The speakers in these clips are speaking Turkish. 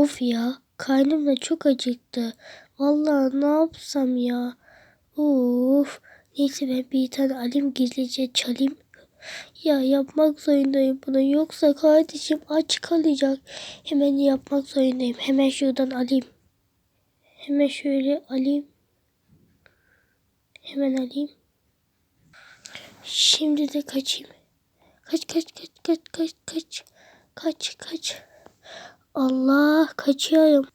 Of ya karnım da çok acıktı. Vallahi ne yapsam ya. Of. Neyse ben bir tane alayım gizlice çalayım. Ya yapmak zorundayım bunu yoksa kardeşim aç kalacak. Hemen yapmak zorundayım. Hemen şuradan alayım. Hemen şöyle alayım. Hemen alayım. Şimdi de kaçayım. Kaç kaç kaç kaç kaç kaç. Kaç kaç. Allah kaçıyorum.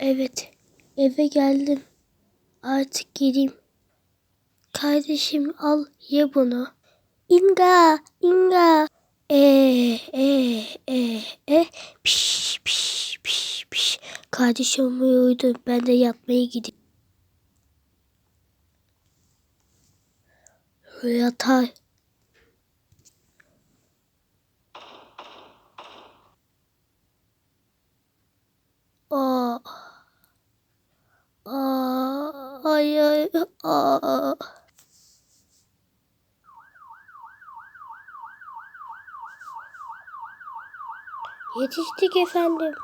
Evet, eve geldim. Artık gireyim. Kardeşim al ye bunu. İnga, inga. E, e, e, e. Piş, piş, piş, piş. Kardeşim uyudu. Ben de yatmaya gideyim. Yatağa. Aa. Aa, ay ay. Yetiştik efendim.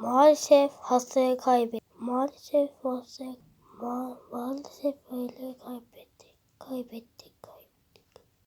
Maalesef hastaya kaybettik. Maalesef hastaya ma maalesef öyle kaybettik. Kaybettik.